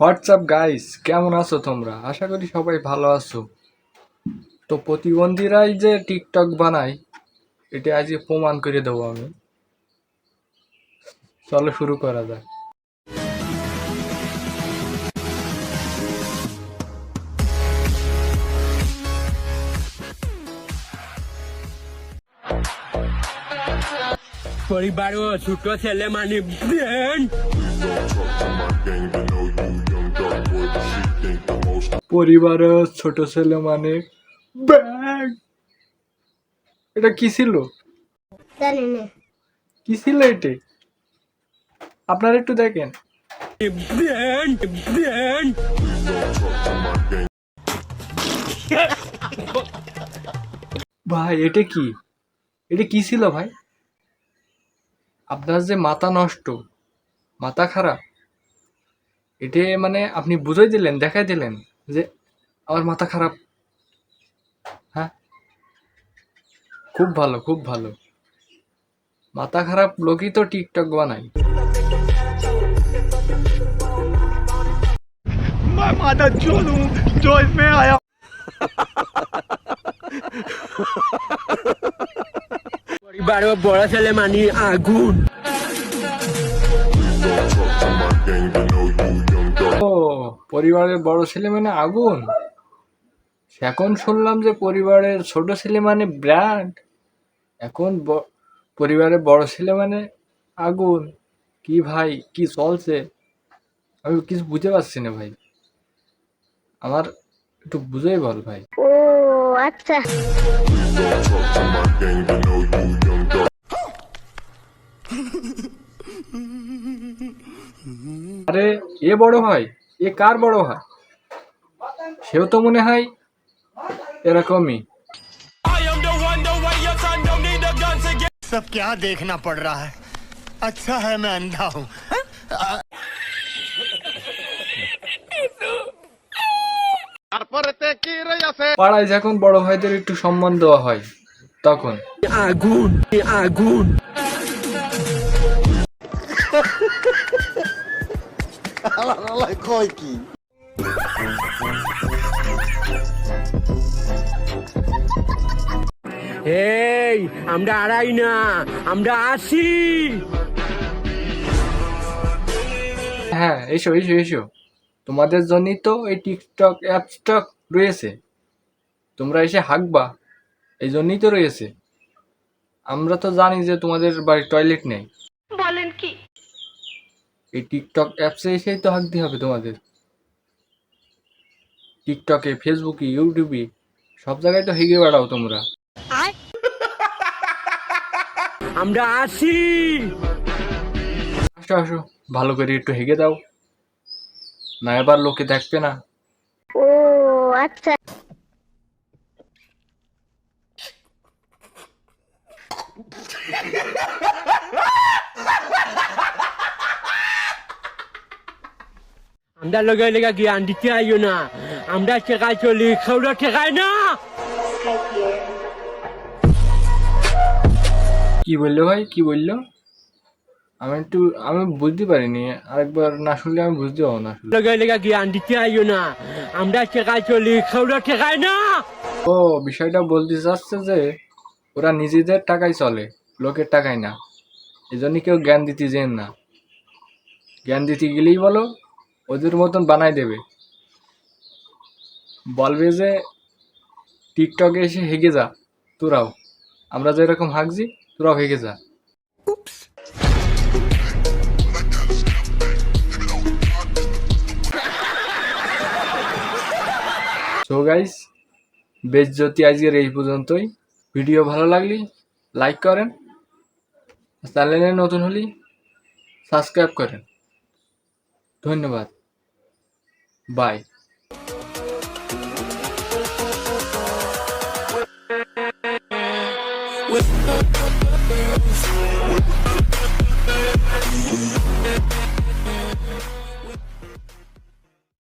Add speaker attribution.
Speaker 1: WhatsApp guys কেমন আছো তোমরা? আশা করি সবাই ভালো আছো। তো প্রতিবন্ধীরাই যে টিকটক বানায়, এটা আজকে প্রমাণ করে দেবো আমি। চলো শুরু করা যাক।
Speaker 2: পরিবারও ছোট ছেলে মানে ব্রেন
Speaker 1: পরিবারের ছোট ছেলে মানে ব্যাগ এটা কি ছিল? কি ছিল এটা? আপনারা একটু দেখেন।
Speaker 2: ব্রেন
Speaker 1: ভাই এটা কি? এটা কি ছিল ভাই? আপনার যে মাথা নষ্ট মাথা খারাপ এটা মানে আপনি বুঝাই দিলেন দেখাই দিলেন যে আমার মাথা খারাপ। হ্যাঁ? খুব ভালো খুব ভালো। মাথা খারাপ লোকই তো টিকটক বানাই মাথা বানায়
Speaker 2: পরিবারও বড় ছেলে মানে আগুন।
Speaker 1: ও পরিবারের বড় ছেলে মানে আগুন? এখন শুনলাম যে পরিবারের ছোট ছেলে মানে ব্র্যান্ড। এখন পরিবারের বড় ছেলে মানে আগুন। কি ভাই কি চলছে? আমি কিছু বুঝতে পারছি না ভাই। আমার একটু বুঝেই বল ভাই।
Speaker 3: ও আচ্ছা।
Speaker 1: আরে এ বড় ভাই এ কার বড় ভাই সেও তো মনে হয় এরকমই
Speaker 4: सब क्या देखना पड़ रहा है अच्छा है मैं अंधा हूँ
Speaker 1: পাড়ায় যখন বড় ভাইদের একটু সম্মান দেওয়া হয় তখন
Speaker 2: আগুন আগুন
Speaker 4: কয় কি?
Speaker 2: এই আমরা আড়াই না আমরা আসি
Speaker 1: হ্যাঁ এসো এসো এসো। তোমাদের জন্যই তো এই টিকটক অ্যাপসটা রয়েছে। তোমরা এসে হাঁকবা এই জন্যই তো রয়েছে। আমরা তো জানি যে তোমাদের বাড়ির টয়লেট নেই। এই টিকটক অ্যাপসে এসেই তো হাঁকতে হবে তোমাদের। টিকটকে ফেসবুকে ইউটিউবে সব জায়গায় তো হেগে বেড়াও তোমরা।
Speaker 2: আমরা আসি।
Speaker 1: আসো আসো ভালো করে একটু হেগে দাও। না এবার লোকে দেখবে না।
Speaker 3: ও আচ্ছা।
Speaker 2: আমরা লগে লেগে জ্ঞান দিতে আইও না। আমরা টেকায় চলি খেউরা টেকায় না।
Speaker 1: কি বলল ভাই? কি বলল? আমি একটু আমি বুঝতে পারিনি। আরেকবার না শুনলে আমি বুঝতে পারব না।
Speaker 2: লগে লেগে জ্ঞান দিতে আইও না। আমরা টেকায় চলি খেউরা টেকায় না।
Speaker 1: ও বিষয়টা বলতে চাচ্ছে যে ওরা নিজেদের টাকায় চলে লোকের টাকায় না। এই জন্য কেউ জ্ঞান দিতে যেন না। জ্ঞান দিতে গেলেই বলো ওদের মতন বানাই দেবে। বলবে যে টিকটকে এসে হেগে যা তোরাও। আমরা যেরকম হাঁকছি তোরাও হেগে যা। সো গাইস বেজ্জতি আজকের এই পর্যন্তই। ভিডিও ভালো লাগলে লাইক করেন। চ্যানেলে নতুন হলে সাবস্ক্রাইব করেন। ধন্যবাদ।
Speaker 5: Bye.